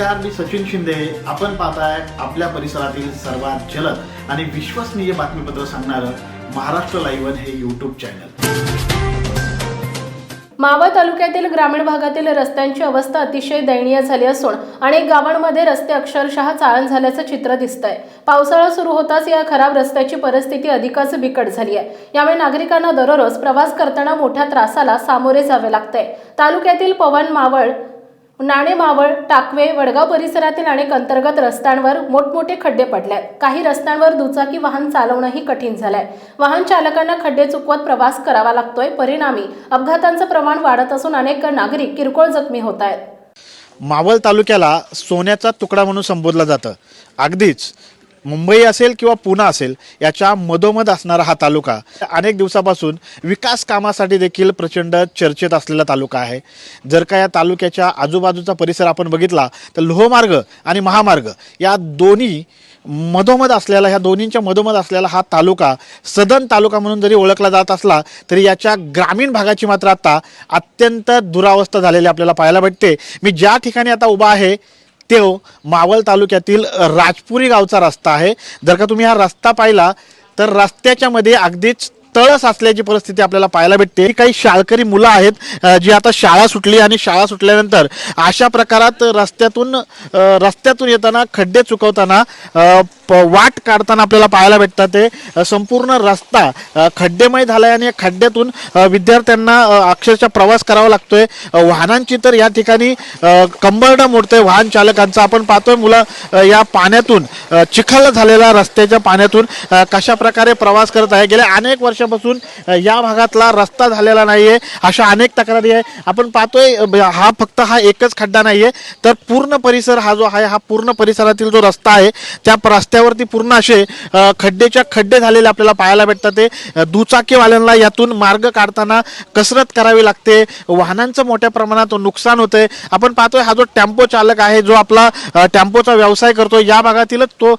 नमस्कार मी सचिन शिंदे. आपण पाहताय आपल्या परिसरातील सर्वात जलद आणि विश्वसनीय बातमीपत्र सांगणारं महाराष्ट्र लाईव्ह हे यूट्यूब चॅनल मावळ तालुक्यातील ग्रामीण भागातील रस्त्यांची अवस्था अतिशय दयनीय झाली असून अनेक गावांमध्ये रस्ते अक्षरशः चाळण झाल्याचं चित्र दिसतंय. पावसाळा सुरू होताच या खराब रस्त्याची परिस्थिती अधिकच बिकट झाली आहे. यामुळे नागरिकांना दररोज प्रवास करताना मोठ्या त्रासाला सामोरे जावे लागतंय. तालुक्यातील पवन मावळ नाणे मावळ टाकवे वडगाव परिसरातील अनेक अंतर्गत रस्त्यांवर मोठमोठे खड्डे पडले आहेत काही रस्त्यांवर दुचाकी वाहन चालवणंही कठीण झालंय. वाहन चालकांना खड्डे चुकवत प्रवास करावा लागतोय. परिणामी अपघातांचं प्रमाण वाढत असून अनेक नागरिक किरकोळ जखमी होत आहेत. मावळ तालुक्याला सोन्याचा तुकडा म्हणून संबोधला जातं. अगदीच मुंबई असेल किंवा पुणे असेल याच्या मधोमध असणारा हा तालुका अनेक दिवसापासून विकास कामासाठी देखील प्रचंड चर्चेत असलेला तालुका आहे. जर का या तालुक्याच्या आजूबाजूचा परिसर आपण बघितला तर लोहमार्ग आणि महामार्ग या दोन्ही मधोमध असलेला ह्या दोन्हींच्या मधोमध असलेला हा तालुका सदन तालुका म्हणून जरी ओळखला जात असला तरी याच्या ग्रामीण भागाची मात्र आता अत्यंत दुरावस्था झालेली आपल्याला पाहायला भेटते. मी ज्या ठिकाणी आता उभा आहे तो मावळ तालुक्यातील राजपुरी गावचा रस्ता आहे. जर का तुम्ही हा रस्ता पाहिला तर रस्त्याच्या मध्ये अगदीच तळस असल्याची परिस्थिती आपल्याला पाहायला भेटते. काही शाळकरी मुलं आहेत जी आता शाळा सुटली आणि शाळा सुटल्यानंतर अशा प्रकारात रस्त्यातून रस्त्यातून येताना खड्डे चुकवताना वाट काढताना आपल्याला पाहायला भेटतात ते संपूर्ण रस्ता खड्डेमय खड्डेमय झालाय आणि या खड्ड्यातून विद्यार्थ्यांना अक्षरशः प्रवास करावा लागतोय. वाहनांची तर या ठिकाणी अ, कंबरडं मोडतंय वाहन चालकांचा. आपण पाहतोय मुलं या पाण्यातून चिखल झालेला रस्त्याच्या पाण्यातून कशा प्रकारे प्रवास करत आहे. गेल्या अनेक वर्षापासून या भागातला रस्ता झालेला नाहीये. अशा अनेक तक्रारी आहे. आपण पाहतोय हा फक्त हा एकच खड्डा नाहीये. तर पूर्ण परिसर हा जो आहे हा पूर्ण परिसरातील जो रस्ता आहे त्या रस्त्या रस्त्यावरती पूर्ण असे खड्डेच्या खड्डे झालेले आपल्याला पाहायला भेटतात ते. दुचाकीवाल्यांना यातून मार्ग काढताना कसरत करावी लागते. वाहनांचं मोठ्या प्रमाणात नुकसान होतंय. आपण पाहतोय हा जो टेम्पो चालक आहे जो आपला टेम्पोचा व्यवसाय करतो या भागातीलच तो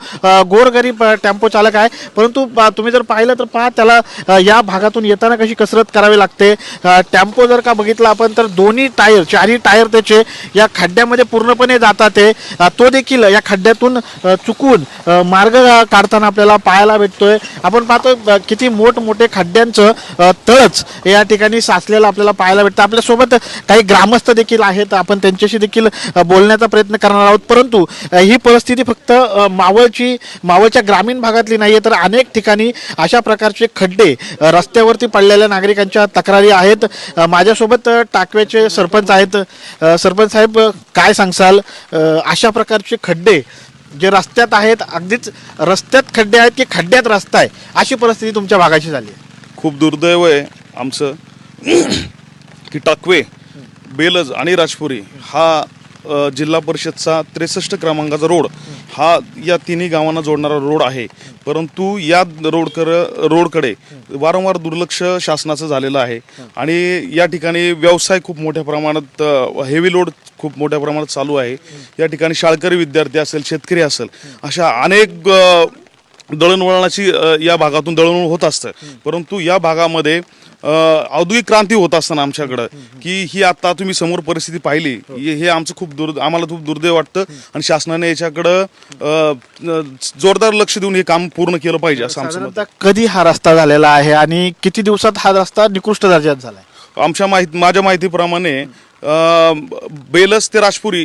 गोरगरीब टेम्पो चालक आहे. परंतु तुम्ही जर पाहिलं तर पहा त्याला या भागातून येताना कशी कसरत करावी लागते. टेम्पो जर का बघितला आपण तर दोन्ही टायर चारही टायर त्याचे या खड्ड्यामध्ये पूर्णपणे जातात ते. तो देखील या खड्ड्यातून चुकून मार्ग काढताना आपल्याला पाहायला भेटतोय. आपण पाहतोय किती मोठमोठे खड्ड्यांचं तळच या ठिकाणी साचलेलं आपल्याला पाहायला भेटतं. आपल्यासोबत काही ग्रामस्थ देखील आहेत. आपण त्यांच्याशी देखील बोलण्याचा प्रयत्न करणार आहोत. परंतु ही परिस्थिती फक्त मावळची मावळच्या ग्रामीण भागातली नाही आहे तर अनेक ठिकाणी अशा प्रकारचे खड्डे रस्त्यावरती पडलेल्या नागरिकांच्या तक्रारी आहेत. माझ्यासोबत टाकव्याचे सरपंच आहेत. सरपंच साहेब काय सांगसाल? अशा प्रकारचे खड्डे जे रस्त्यात आहेत अगदीच रस्त्यात खड्डे आहेत की खड्ड्यात रस्ता आहे अशी परिस्थिती तुमच्या भागाची झाली. आहे खूप दुर्दैव आहे आमचं की टाकवे बेलज आणि राजपुरी हा अ, जिल्हा परिषदचा त्रेसष्ट क्रमांकाचा रोड हा या तिन्ही गावांना जोडणारा रोड आहे. परंतु या रोडकर रोडकडे वारंवार दुर्लक्ष शासनाचं झालेलं आहे. आणि या ठिकाणी व्यवसाय खूप मोठ्या प्रमाणात हेवी लोड खूप मोठ्या प्रमाणात चालू आहे. या ठिकाणी शाळकरी विद्यार्थी असेल शेतकरी असेल अशा अनेक दळणवळणाची या भागातून दळणवळण होत असतं. परंतु या भागामध्ये औद्योगिक क्रांती होत असताना आमच्याकडं की ही आता तुम्ही समोर परिस्थिती पाहिली हे हे आमचं खूप दुर् आम्हाला खूप दुर्दैव वाटतं आणि शासनाने याच्याकडं जोरदार लक्ष देऊन हे काम पूर्ण केलं पाहिजे असं आमचं मत आहे. कधी हा रस्ता झालेला आहे आणि किती दिवसात हा रस्ता निकृष्ट दर्जात झालाय आमच्या माहिती माझ्या माहितीप्रमाणे बेलस ते राजपुरी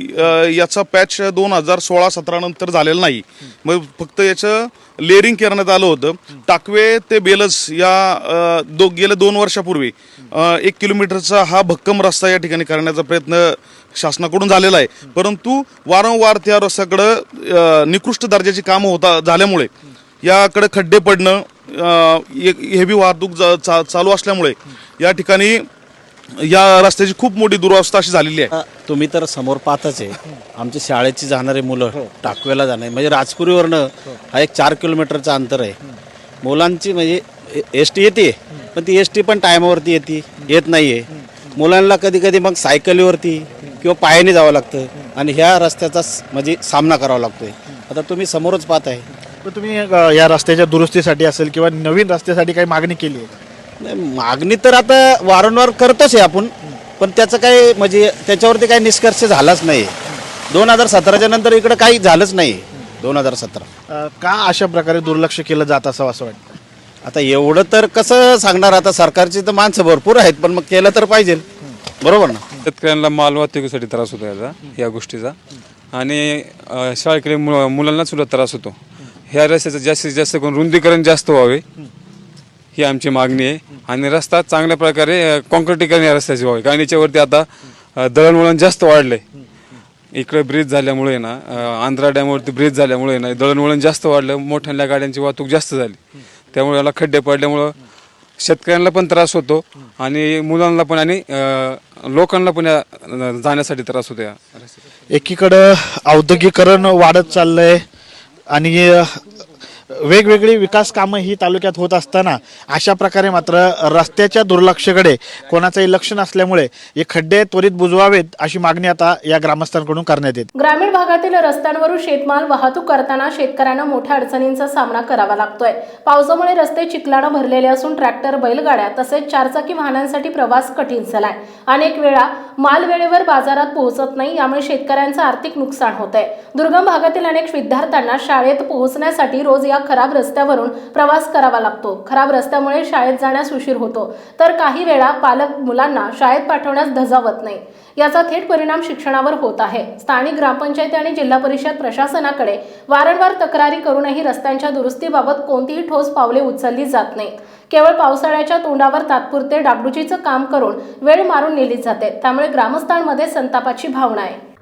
याचा पॅच दोन हजार सोळा सतरा नंतर झालेला नाही. मग फक्त याचं लेअरिंग करण्यात आलं होतं. टाकवे ते बेलस या दो गेल्या दोन वर्षापूर्वी एक किलोमीटरचा हा भक्कम रस्ता या ठिकाणी करण्याचा प्रयत्न शासनाकडून झालेला आहे. परंतु वारंवार त्या रस्त्याकडं निकृष्ट दर्जाची कामं होता झाल्यामुळे याकडे खड्डे पडणं हेवी वाहतूक चा- चालू असल्यामुळे या ठिकाणी या रस्त्याची खूप मोठी दुरावस्था अशी झालेली आहे. तुम्ही तर समोर पाहताच आहे. आमच्या शाळेची जाणारे मुलं टाकवेला जाणारे. म्हणजे राजपुरीवरनं हा. एक चार किलोमीटरचं अंतर आहे. मुलांची म्हणजे एस टी येते पण ती एस टी पण टायमावरती येते. येत नाही आहे मुलांना कधी कधी मग सायकलीवरती किंवा पायाने जावं लागतं आणि ह्या रस्त्याचा स- म्हणजे सामना करावा लागतोय. आता तुम्ही समोरच पाहताय. तर तुम्ही अ, या रस्त्याच्या दुरुस्तीसाठी असेल किंवा नवीन रस्त्यासाठी काही मागणी केली आहे. नाही, मागणी तर आता वारंवार करतोच आहे आपण पण त्याचं काही म्हणजे त्याच्यावरती काही निष्कर्ष झालाच नाही. दोन हजार सतराच्या नंतर इकडं काही झालंच नाही दोन हजार सतरा. अ, का अशा प्रकारे दुर्लक्ष केलं जात असावं असं वाटतं? आता एवढं तर कसं सांगणार आता सरकारची तर माणसं भरपूर आहेत पण मग केलं तर पाहिजे. बरोबर ना? शेतकऱ्यांना माल वाहतुकीसाठी त्रास होतो याचा या गोष्टीचा. आणि अ, शाळेकडे मु- मुलांना सुद्धा त्रास होतो. ह्या रस्त्याचं जास्तीत जास्त करून रुंदीकरण जास्त व्हावे. ही आमची मागणी आहे. आणि रस्ता चांगल्या प्रकारे कॉन्क्रिटीकरण या रस्त्याची व्हावी कारण याच्यावरती आता दळणवळण जास्त वाढलंय. इकडे ब्रिज झाल्यामुळे ना आंध्रा डॅमवरती ब्रिज झाल्यामुळे ना दळणवळण जास्त वाढलं. मोठ्या गाड्यांची वाहतूक जास्त झाली. त्यामुळे याला खड्डे पडल्यामुळं शेतकऱ्यांना पण त्रास होतो आणि मुलांना पण आणि लोकांना पण या जाण्यासाठी त्रास होतो या एकीकडं औद्योगिकरण वाढत चाललंय आणि वेगवेगळी विकास कामं ही तालुक्यात होत असताना अशा प्रकारे मात्र रस्त्याच्या दुर्लक्षकडे कोणाचंही लक्ष नसल्यामुळे हे खड्डे त्वरित बुजवावेत अशी मागणी आता या ग्रामस्थांकडून करण्यात येते. ग्रामीण भागातील रस्त्यांवरून शेतमाल वाहतूक करताना शेतकऱ्यांना मोठ्या अडचणींचा सामना करावा लागतोय. पावसामुळे रस्ते चिखलानं भरलेले असून ट्रॅक्टर बैलगाड्या तसेच चारचाकी वाहनांसाठी प्रवास कठीण झालाय. अनेक वेळा माल वेळेवर बाजारात पोहोचत नाही यामुळे शेतकऱ्यांचं आर्थिक नुकसान होत आहे दुर्गम भागातील अनेक विद्यार्थ्यांना शाळेत पोहोचण्यासाठी रोज या खराब रस्त्यावरून प्रवास करावा लागतो. खराब रस्त्यामुळे शाळेत जाण्यास उशीर होतो. तर काही वेळा पालक मुलांना शाळेत पाठवण्यास धजावत नाही. याचा थेट परिणाम शिक्षणावर होत आहे. स्थानिक ग्रामपंचायती आणि जिल्हा परिषद प्रशासनाकडे वारंवार तक्रारी करूनही रस्त्यांच्या दुरुस्तीबाबत कोणतीही ठोस पावले उचलली जात नाहीत केवळ पावसाळ्याच्या तोंडावर तात्पुरते डागडुजीचं काम करून वेळ मारून नेली जाते. त्यामुळे ग्रामस्थांमध्ये संतापाची भावना आहे.